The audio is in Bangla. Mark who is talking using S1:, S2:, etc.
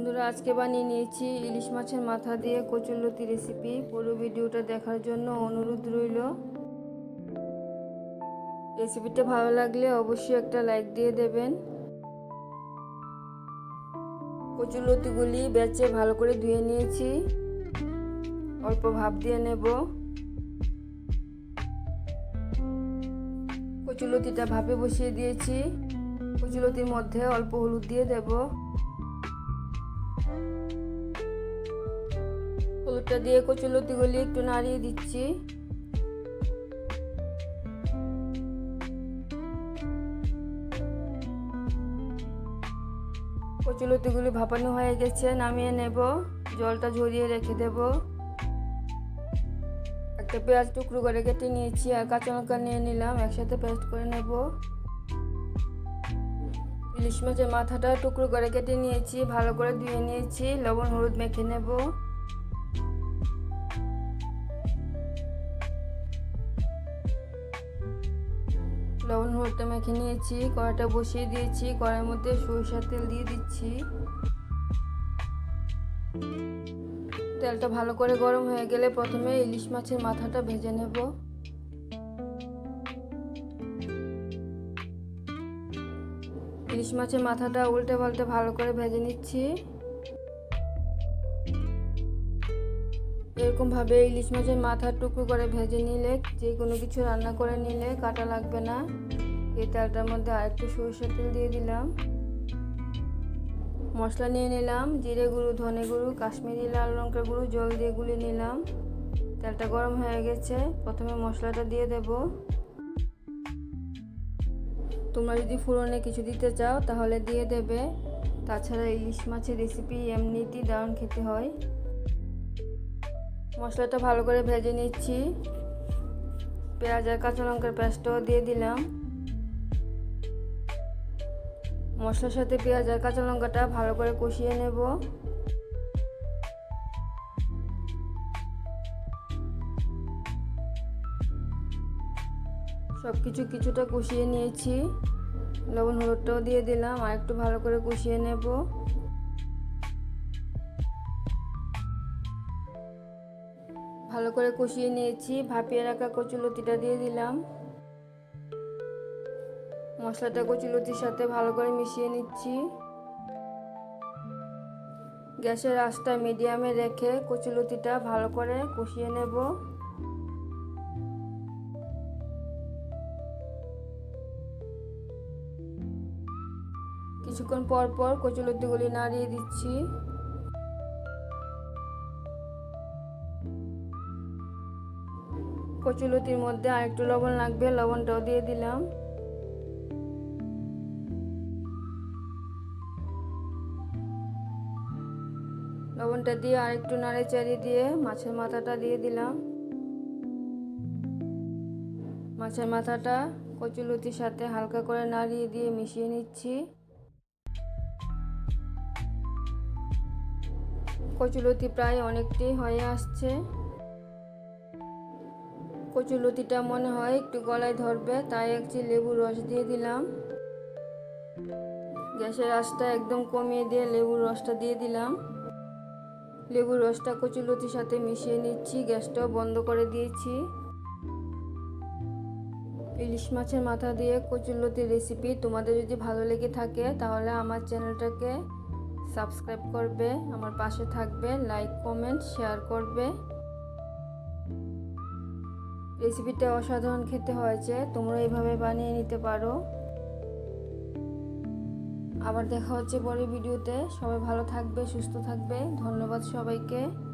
S1: বন্ধুরা, আজকে বানিয়ে নিয়েছি ইলিশ মাছের মাথা দিয়ে কচুরলতি রেসিপি পুরো ভিডিওটা দেখার জন্য অনুরোধ রইল। রেসিপিটা ভালো লাগলে অবশ্যই একটা লাইক দিয়ে দেবেন। কচুরলতিগুলি বেচে ভালো করে ধুয়ে নিয়েছি। অল্প ভাপ দিয়ে নেব। কচুলতিটা ভাপে বসিয়ে দিয়েছি। কচুলতির মধ্যে অল্প হলুদ দিয়ে দেব। হলুদটা দিয়ে কচুলতিগুলি একটু নাড়িয়ে দিচ্ছি। কচুলতিগুলি ভাপানো হয়ে গেছে, নামিয়ে নেব। জলটা ঝরিয়ে রেখে দেব। একটা পেঁয়াজ টুকরো করে কেটে নিয়েছি আর কাঁচা লঙ্কা নিয়ে নিলাম, একসাথে পেস্ট করে নেব। ইলিশ মাছের মাথাটা টুকরো করে কেটে নিয়েছি, ভালো করে ধুয়ে নিয়েছি। লবণ, হলুদ মেখে নেব। লবণ, হলুদটা মেখে নিয়েছি কড়াটা বসিয়ে দিয়েছি, কড়াইয়ের মধ্যে সরিষার তেল দিয়ে দিচ্ছি। তেলটা ভালো করে গরম হয়ে গেলে প্রথমে ইলিশ মাছের মাথাটা ভেজে নেব। ইলিশ মাছের মাথাটা উল্টে পাল্টে ভালো করে ভেজে নিচ্ছি। এরকমভাবে ইলিশ মাছের মাথার টুকরো করে ভেজে নিলে, যে কোনো কিছু রান্না করে নিলে কাটা লাগবে না। এই তেলটার মধ্যে আরেকটু সরষের তেল দিয়ে দিলাম। মশলা নিয়ে নিলাম, জিরে গুঁড়ো, ধনে গুঁড়ো, কাশ্মীরি লাল লঙ্কার গুঁড়ো, জল দিয়ে গুলে নিলাম। তেলটা গরম হয়ে গেছে, প্রথমে মশলাটা দিয়ে দেব। তোমরা যদি ফুরনে কিছু দিতে চাও, তাহলে দিয়ে দেবে। তাছাড়া ইলিশ মাছের রেসিপি এমনিতেই দারুণ খেতে হয়। মশলাটা ভালো করে ভেজে নিচ্ছি। পেঁয়াজ আর কাঁচা লঙ্কার পেস্টও দিয়ে দিলাম। মশলার সাথে পেঁয়াজ আর কাঁচা লঙ্কাটা ভালো করে কষিয়ে নেব। সব কিছু কিছুটা কষিয়ে নিয়েছি। লবণ, হলুদটাও দিয়ে দিলাম, আর একটু ভালো করে কষিয়ে নেব। ভালো করে কষিয়ে নিয়েছি, ভাপিয়ে রাখা কচুলতিটা দিয়ে দিলাম। মশলাটা কচুলতির সাথে ভালো করে মিশিয়ে নিচ্ছি। গ্যাসের আঁচটা মিডিয়ামে রেখে কচুলতিটা ভালো করে কষিয়ে নেব। কিছুক্ষণ পর পর কচুলতিগুলি নাড়িয়ে দিচ্ছি। কচুলতির মধ্যে আরেকটু লবণ লাগবে, লবণটাও দিয়ে দিলাম। লবণটা দিয়ে আরেকটু নাড়ে চাড়িয়ে দিয়ে, মাছের মাথাটা দিয়ে দিলাম। মাছের মাথাটা কচুলতির সাথে হালকা করে নাড়িয়ে দিয়ে মিশিয়ে নিচ্ছি। কচুলতি প্রায় অনেকটাই হয়ে আসছে। কচুলতিটা মনে হয় একটু গলায় ধরবে, তাই একটি লেবুর রস দিয়ে দিলাম। গ্যাসের আঁচটা একদম কমিয়ে দিয়ে লেবুর রসটা দিয়ে দিলাম। লেবুর রসটা কচুলতির সাথে মিশিয়ে নিচ্ছি, গ্যাসটাও বন্ধ করে দিয়েছি। ইলিশ মাছের মাথা দিয়ে কচুলতির রেসিপি তোমাদের যদি ভালো লেগে থাকে, তাহলে আমার চ্যানেলটাকে সাবস্ক্রাইব করবে, আমার পাশে থাকবে, লাইক, কমেন্ট, শেয়ার করবে। রেসিপিটা অসাধারণ খেতে হয়েছে তোমরা এইভাবে বানিয়ে নিতে পারো। আবার দেখা হচ্ছে পরের ভিডিওতে। সবাই ভালো থাকবে, সুস্থ থাকবে। ধন্যবাদ সবাইকে।